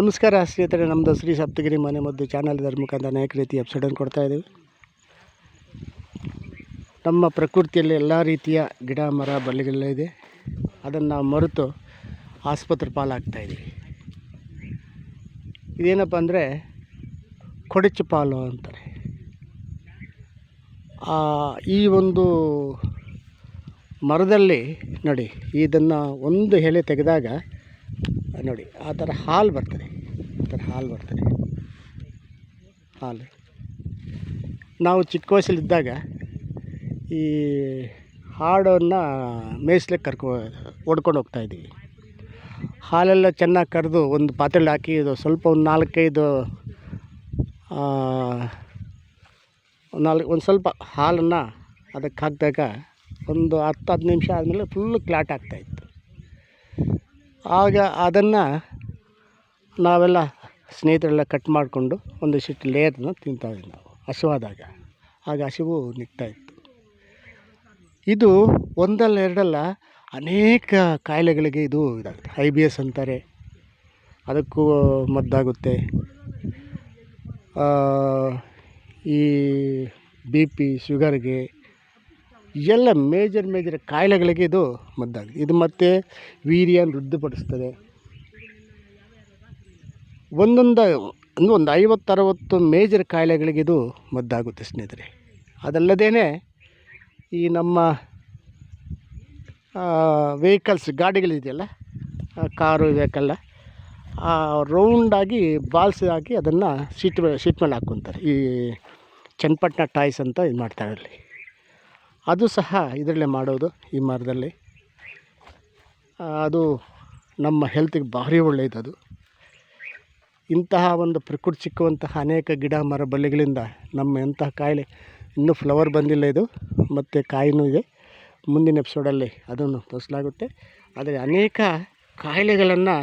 ನಮಸ್ಕಾರ ಸ್ನೇಹಿತರೆ ನಮ್ಮದು ಶ್ರೀ ಸಪ್ತಗಿರಿ ಮನೆ ಮದ್ದು ಚಾನಲ್ ಇದರ ಮುಖಾಂತರ ಅನೇಕ ರೀತಿ ಕೊಡ್ತಾ ಇದ್ದೀವಿ. ನಮ್ಮ ಪ್ರಕೃತಿಯಲ್ಲಿ ಎಲ್ಲ ರೀತಿಯ ಗಿಡ, ಮರ, ಬಳ್ಳಿಗಳೆಲ್ಲ ಇದೆ. ಅದನ್ನು ನಾವು ಮರೆತು ಆಸ್ಪತ್ರೆ ಪಾಲಾಗ್ತಾ ಇದ್ದೀವಿ. ಇದೇನಪ್ಪ ಅಂದರೆ ಕೊಡಚು ಪಾಲು ಅಂತಾರೆ. ಈ ಒಂದು ಮರದಲ್ಲಿ ನೋಡಿ, ಇದನ್ನು ಒಂದು ಎಲೆ ತೆಗೆದಾಗ ನೋಡಿ, ಆ ಥರ ಹಾಲು ಬರ್ತದೆ. ಆ ಥರ ಹಾಲು ಬರ್ತದೆ. ಹಾಲು. ನಾವು ಚಿಕ್ಕ ವಯಸ್ಸಲ್ಲಿದ್ದಾಗ ಈ ಹಾಡನ್ನು ಮೇಯಿಸ್ಲಿಕ್ಕೆ ಕರ್ಕೊ, ಓಡ್ಕೊಂಡು ಹೋಗ್ತಾಯಿದ್ದೀವಿ ಹಾಲೆಲ್ಲ ಚೆನ್ನಾಗಿ ಕರೆದು ಒಂದು ಪಾತ್ರೆಲಿ ಹಾಕಿ ಇದು ಸ್ವಲ್ಪ ಒಂದು ನಾಲ್ಕೈದು ನಾಲ್ಕು, ಒಂದು ಸ್ವಲ್ಪ ಹಾಲನ್ನು ಅದಕ್ಕೆ ಹಾಕಿದಾಗ ಒಂದು ಹತ್ತು ಹತ್ತು ನಿಮಿಷ ಆದಮೇಲೆ ಫುಲ್ಲು ಕ್ಲಾಟ್ ಆಗ್ತಾಯಿತ್ತು ಆಗ ಅದನ್ನು ನಾವೆಲ್ಲ ಸ್ನೇಹಿತರೆಲ್ಲ ಕಟ್ ಮಾಡಿಕೊಂಡು ಒಂದಿಷ್ಟು ಲೇಯರ್ನ ತಿಂತಾಯಿದ್ವಿ ನಾವು ಹಸಿವಾದಾಗ. ಆಗ ಹಸಿವು ನಿಗ್ತಾ ಇತ್ತು. ಇದು ಒಂದಲ್ಲ ಎರಡಲ್ಲ ಅನೇಕ ಕಾಯಿಲೆಗಳಿಗೆ ಇದು ಇದಾಗುತ್ತೆ. ಐ ಬಿ ಎಸ್ ಅಂತಾರೆ, ಅದಕ್ಕೂ ಮದ್ದಾಗುತ್ತೆ. ಈ ಬಿ ಪಿ, ಶುಗರ್ಗೆ ಎಲ್ಲ ಮೇಜರ್ ಮೇಜರ್ ಕಾಯಿಲೆಗಳಿಗೆ ಇದು ಮದ್ದಾಗಿದೆ. ಇದು ಮತ್ತು ವೀರ್ಯ ವೃದ್ಧಿಪಡಿಸ್ತದೆ. ಒಂದೊಂದು, ಅಂದರೆ ಒಂದು ಐವತ್ತು ಅರವತ್ತು ಮೇಜರ್ ಕಾಯಿಲೆಗಳಿಗೆ ಇದು ಮದ್ದಾಗುತ್ತೆ ಸ್ನೇಹಿತರೆ. ಅದಲ್ಲದೇ ಈ ನಮ್ಮ ವೆಹಿಕಲ್ಸ್ ಗಾಡಿಗಳಿದೆಯಲ್ಲ ಕಾರು ವೆಹಿಕಲ್ಲ ರೌಂಡಾಗಿ ಬಾಲ್ಸ್ ಹಾಕಿ ಅದನ್ನು ಸೀಟ್ ಸೀಟ್ ಮೇಲೆ ಹಾಕ್ಕೊತಾರೆ. ಈ ಚನ್ನಪಟ್ಟಣ ಟಾಯ್ಸ್ ಅಂತ ಇದು ಮಾಡ್ತಾರೆ ಅಲ್ಲಿ. ಅದು ಸಹ ಇದರಲ್ಲೇ ಮಾಡೋದು ಈ ಮರದಲ್ಲಿ. ಅದು ನಮ್ಮ ಹೆಲ್ತಿಗೆ ಭಾರಿ ಒಳ್ಳೆಯದದು ಇಂತಹ ಒಂದು ಪ್ರಕೃತಿ ಸಿಕ್ಕುವಂತಹ ಅನೇಕ ಗಿಡ, ಮರ ಬಳ್ಳಿಗಳಿಂದ ನಮ್ಮ ಎಂತಹ ಕಾಯಿಲೆ ಇನ್ನೂ ಫ್ಲವರ್ ಬಂದಿಲ್ಲ ಇದು, ಮತ್ತು ಕಾಯಿನೂ ಇದೆ. ಮುಂದಿನ ಎಪಿಸೋಡಲ್ಲಿ ಅದನ್ನು ತೋರಿಸಲಾಗುತ್ತೆ. ಆದರೆ ಅನೇಕ ಕಾಯಿಲೆಗಳನ್ನು